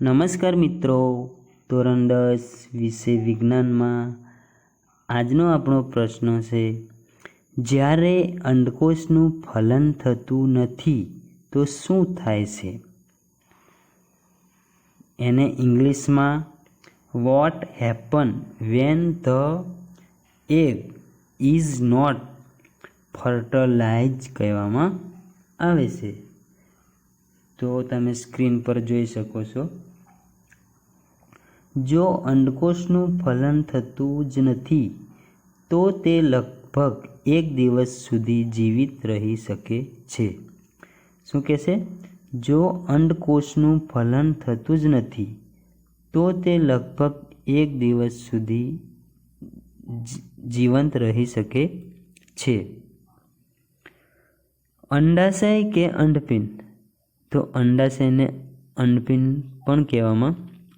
નમસ્કાર મિત્રો. ધોરણ દસ વિષય વિજ્ઞાનમાં આજનો આપણો પ્રશ્ન છે, જ્યારે અંડકોશનું ફલન થતું નથી, તો શું થાય છે? એને ઇંગ્લિશમાં what happen when the egg is not fertilize કહેવામાં આવે છે. તો તમે સ્ક્રીન પર જોઈ શકો છો. જો અંડકોશનું ફલન થતું જ નથી, તો તે લગભગ એક દિવસ સુધી જીવિત રહી શકે છે. શું કહેશે? જો અંડકોશનું ફલન થતું જ નથી, તો તે લગભગ એક દિવસ સુધી જીવંત રહી શકે છે. અંડાશય કે અંડપિંડ? તો અંડાશયને અંડપિંડ પણ કહેવામાં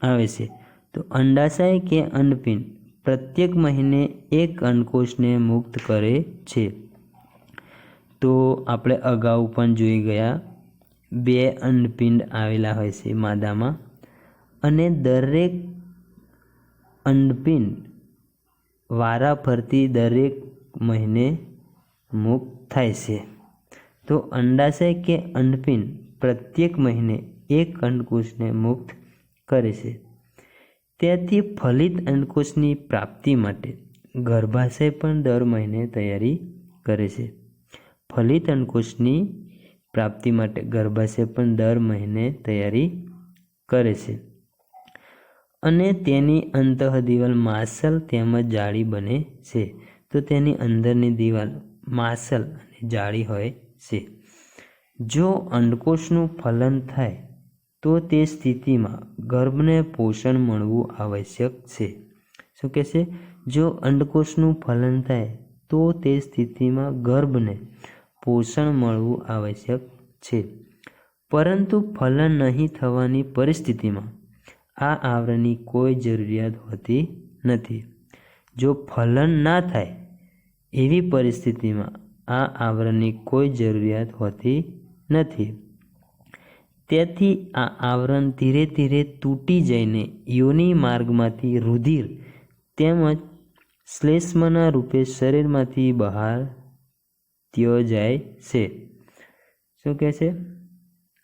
આવે છે. તો અંડાશય કે અંડપિંડ પ્રત્યેક મહિને એક અંડકોશને મુક્ત કરે છે. તો આપણે અગાઉ પણ જોઈ ગયા, બે અંડપિંડ આવેલા હોય છે માદામાં અને દરેક અંડપિંડ વારા ફરતી દરેક મહિને મુક્ત થાય છે. તો અંડાશય કે અંડપિંડ પ્રત્યેક મહિને એક અંડકોશને મુક્ત કરે છે. તેથી ફલિત અંડકોશની પ્રાપ્તિ માટે ગર્ભાશય પણ દર મહિને તૈયારી કરે છે. ફલિત અંકુશની પ્રાપ્તિ માટે ગર્ભાશય પણ દર મહિને તૈયારી કરે છે. અને તેની અંતઃ દિવાલ માસલ તેમજ જાળી બને છે. તો તેની અંદરની દિવાલ માસલ અને જાળી હોય છે. જો અંડકોષનું ફલન થાય, તો તે સ્થિતિમાં ગર્ભને પોષણ મળવું આવશ્યક છે. શું કહે છે? જો અંડકોષનું ફલન થાય, તો તે સ્થિતિમાં ગર્ભને પોષણ મળવું આવશ્યક છે. પરંતુ ફલન નહીં થવાની પરિસ્થિતિમાં આ આવરણની કોઈ જરૂરિયાત હોતી નથી. જો ફલન ના થાય, એવી પરિસ્થિતિમાં આ આવરણની કોઈ જરૂરિયાત હોતી નથી. તેથી આ આવરણ ધીરે ધીરે તૂટી જઈને યોનિ માર્ગમાંથી રુધિર તેમજ શ્લેષ્મના રૂપે શરીરમાંથી બહાર ત્યો જાય છે. શું કહે છે?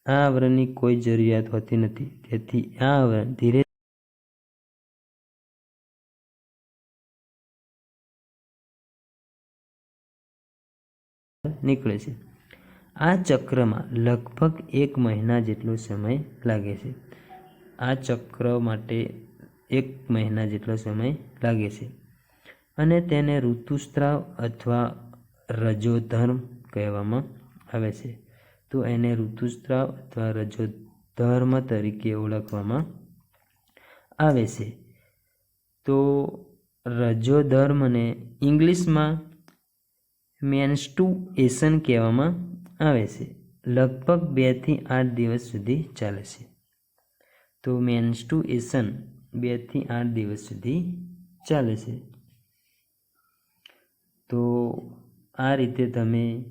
આ આવરણની કોઈ જરૂરિયાત હોતી નથી. તેથી આ આવરણ ધીરે નીકળે છે. આ ચક્રમાં લગભગ એક મહિના જેટલો સમય લાગે છે. આ ચક્ર માટે એક મહિના જેટલો સમય લાગે છે. અને તેને ઋતુસ્ત્રાવ અથવા રજોધર્મ કહેવામાં આવે છે. તો એને ઋતુસ્ત્રાવ અથવા રજોધર્મ તરીકે ઓળખવામાં આવે છે. તો રજોધર્મને ઇંગ્લિશમાં મેન્સ્ટુએશન કહેવામાં આવે છે. લગભગ બેથી આઠ દિવસ સુધી ચાલે છે. તો મેન્સ્ટુએશન બેથી આઠ દિવસ સુધી ચાલે છે. તો આ રીતે તમે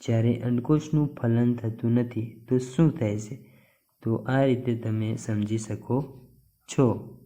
જ્યારે અંડકોશનું ફલન થતું નથી તો શું થાય છે? તો આ રીતે તમે સમજી શકો છો.